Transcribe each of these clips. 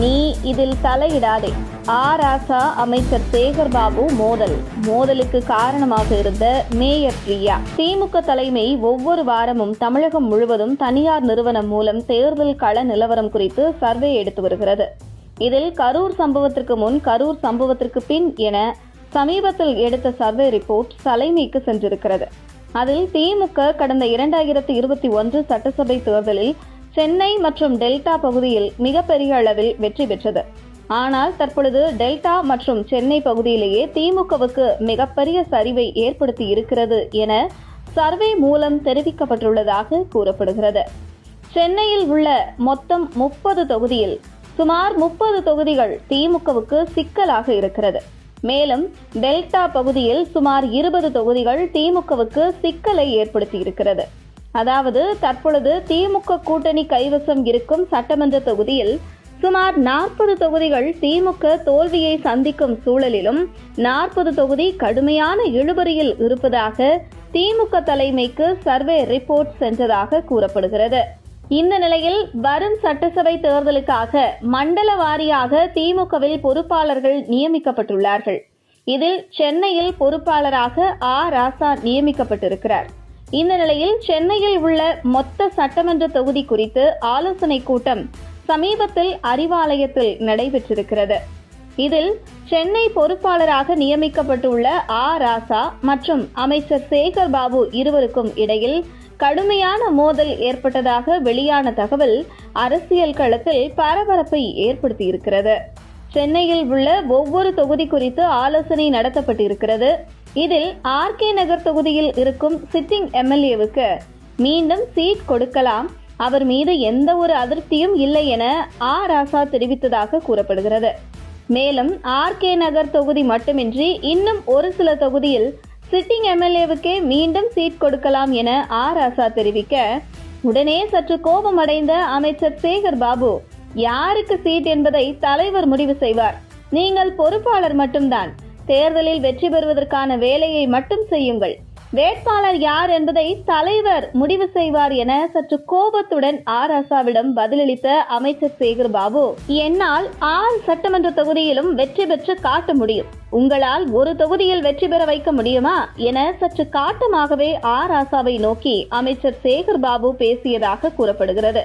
நீ இதில் தலையிடாதே. ஆ ராசா அமைச்சர் சேகர் பாபு மோதல். மோதலுக்கு காரணமாக இருந்த மேயர் பிரியா திமுக தலைமை ஒவ்வொரு வாரமும் தமிழகம் முழுவதும் தனியார் நிறுவனம் மூலம் தேர்தல் கள நிலவரம் குறித்து சர்வே எடுத்து வருகிறது. இதில் கரூர் சம்பவத்திற்கு முன் கரூர் சம்பவத்திற்கு பின் என சமீபத்தில் எடுத்த சர்வே ரிப்போர்ட் தலைமைக்கு சென்றிருக்கிறது. அதில் திமுக கடந்த இரண்டாயிரத்தி இருபத்தி ஒன்று சட்டசபை தேர்தலில் சென்னை மற்றும் டெல்டா பகுதியில் மிகப்பெரிய அளவில் வெற்றி பெற்றது. ஆனால் தற்பொழுது டெல்டா மற்றும் சென்னை பகுதியிலேயே திமுகவுக்கு மிகப்பெரிய சரிவை ஏற்படுத்தி இருக்கிறது என சர்வே மூலம் தெரிவிக்கப்பட்டுள்ளதாக கூறப்படுகிறது. சென்னையில் உள்ள மொத்தம் முப்பது தொகுதியில் சுமார் முப்பது தொகுதிகள் திமுகவுக்கு சிக்கலாக இருக்கிறது. மேலும் டெல்டா பகுதியில் சுமார் இருபது தொகுதிகள் திமுகவுக்கு சிக்கலை ஏற்படுத்தி இருக்கிறது. அதாவது தற்பொழுது திமுக கூட்டணி கைவசம் இருக்கும் சட்டமன்ற தொகுதியில் சுமார் நாற்பது தொகுதிகள் திமுக தோல்வியை சந்திக்கும் சூழலிலும் நாற்பது தொகுதி கடுமையான இழுபறியில் இருப்பதாக திமுக தலைமைக்கு சர்வே ரிப்போர்ட் சென்றதாக கூறப்படுகிறது. இந்த நிலையில் வரும் சட்டசபை தேர்தலுக்காக மண்டல வாரியாக திமுகவில் பொறுப்பாளர்கள் நியமிக்கப்பட்டுள்ளார்கள். இதில் சென்னையில் பொறுப்பாளராக ஆ ராசா நியமிக்கப்பட்டிருக்கிறார். இந்த நிலையில் சென்னையில் உள்ள மொத்த சட்டமன்ற தொகுதி குறித்து ஆலோசனை கூட்டம் சமீபத்தில் அறிவாலயத்தில் நடைபெற்றிருக்கிறது. இதில் சென்னை பொறுப்பாளராக நியமிக்கப்பட்டுள்ள ஆ. ராசா மற்றும் அமைச்சர் சேகர் பாபு இருவருக்கும் இடையில் கடுமையான மோதல் ஏற்பட்டதாக வெளியான தகவல் அரசியல் களத்தில் பரபரப்பை ஏற்படுத்தியிருக்கிறது. சென்னையில் உள்ள ஒவ்வொரு தொகுதி குறித்து ஆலோசனை நடத்தப்பட்டிருக்கிறது. இதில் ஆர்கே நகர் தொகுதியில் இருக்கும் சிட்டிங் எம்எல்ஏவுக்கு மீண்டும் சீட் கொடுக்கலாம். அவர் மீது எந்த ஒரு அதிருப்தியும் இல்லை என ஆ ராசா தெரிவித்ததாக கூறப்படுகிறது. மேலும் ஆர்கே நகர் தொகுதி மட்டுமின்றி இன்னும் ஒரு சில தொகுதியில் சிட்டிங் எம்எல்ஏவுக்கே மீண்டும் சீட் கொடுக்கலாம் என ஆ ராசா தெரிவிக்க உடனே சற்று கோபமடைந்த அமைச்சர் சேகர் பாபு யாருக்கு சீட் என்பதை தலைவர் முடிவு செய்வார்? நீங்கள் பொறுப்பாளர் மட்டும்தான். தேர்தலில் வெற்றி பெறுவதற்கான வேலையை மட்டும் செய்யுங்கள். வேட்பாளர் யார் என்பதை தலைவர் முடிவு செய்வார் என சற்று கோபத்துடன் ஆர் ஆசாவிடம் பதிலளித்த அமைச்சர் சேகர் பாபு என்னால் ஆறு சட்டமன்ற தொகுதியிலும் வெற்றி பெற்று காட்ட முடியும். உங்களால் ஒரு தொகுதியில் வெற்றி பெற வைக்க முடியுமா என சற்று காட்டமாகவே ஆர் ஆசாவை நோக்கி அமைச்சர் சேகர் பாபு பேசியதாக கூறப்படுகிறது.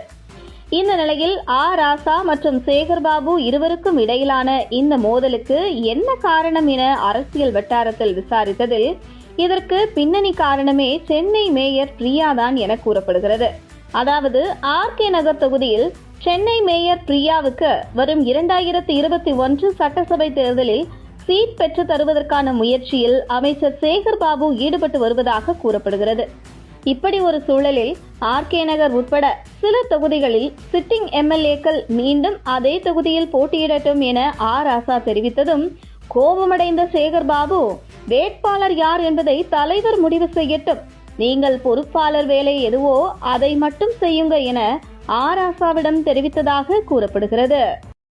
இந்த நிலையில் ஆ ராசா மற்றும் சேகர் பாபு இருவருக்கும் இடையிலான இந்த மோதலுக்கு என்ன காரணம் என அரசியல் வட்டாரத்தில் விசாரித்ததில் இதற்கு பின்னணி காரணமே சென்னை மேயர் பிரியாதான் என கூறப்படுகிறது. அதாவது ஆர் கே நகர் தொகுதியில் சென்னை மேயர் பிரியாவுக்கு வரும் இரண்டாயிரத்தி இருபத்தி ஒன்று சட்டசபை தேர்தலில் சீட் பெற்று தருவதற்கான முயற்சியில் அமைச்சர் சேகர் பாபு ஈடுபட்டு வருவதாக கூறப்படுகிறது. இப்படி ஒரு சூழலில் ஆர்கே நகர் உட்பட சில தொகுதிகளில் சிட்டிங் எம்எல்ஏக்கள் மீண்டும் அதே தொகுதியில் போட்டியிடட்டும் என ஆர் ஆசா தெரிவித்ததும் கோபமடைந்த சேகர் பாபு வேட்பாளர் யார் என்பதை தலைவர் முடிவு செய்யட்டும். நீங்கள் பொறுப்பாளர் வேலை எதுவோ அதை மட்டும் செய்யுங்க என ஆர் ஆசாவிடம் தெரிவித்ததாக கூறப்படுகிறது.